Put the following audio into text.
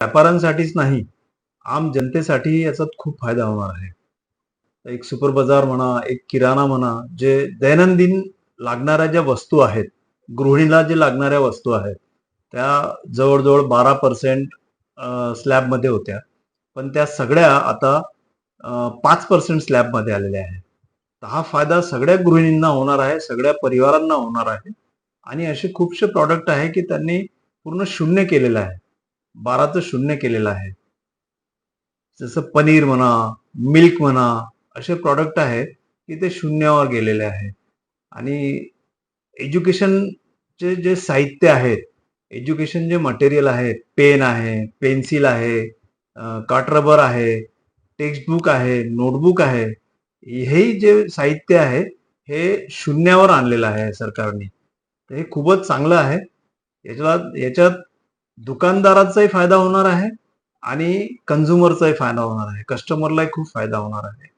व्यापाऱ्यांसाठीच नाही आम जनतेसाठी याचा खूप फायदा होणार आहे. एक सुपर बाजार म्हणा एक किराणा म्हणा जे दैनंदिन लागणाऱ्या ज्या वस्तू आहेत गृहिणीला जे लागणाऱ्या वस्तू आहेत त्या जवळजवळ बारा पर्सेंट स्लॅबमध्ये होत्या. पण त्या सगळ्या आता पाच पर्सेंट स्लॅबमध्ये आलेल्या आहेत. तर हा फायदा सगळ्या गृहिणींना होणार आहे सगळ्या परिवारांना होणार आहे. आणि असे खूपसे प्रॉडक्ट आहे की त्यांनी पूर्ण शून्य केलेलं आहे. बाराचं शून्य केलेलं आहे. जसं पनीर म्हणा मिल्क म्हणा असे प्रॉडक्ट आहेत की ते शून्यावर गेलेले आहे. आणि एज्युकेशनचे जे साहित्य आहेत एज्युकेशन जे मटेरियल आहे पेन आहे पेन्सिल आहे काटरबर आहे टेक्स्टबुक आहे नोटबुक आहे हेही जे साहित्य आहे हे शून्यावर आणलेलं आहे सरकारने. हे खूपच चांगलं आहे. याच्यात याच्यात दुकानदाराचाही फायदा होणार आहे आणि कन्झ्युमरचाही फायदा होणार आहे. कस्टमरलाही खूप फायदा होणार आहे.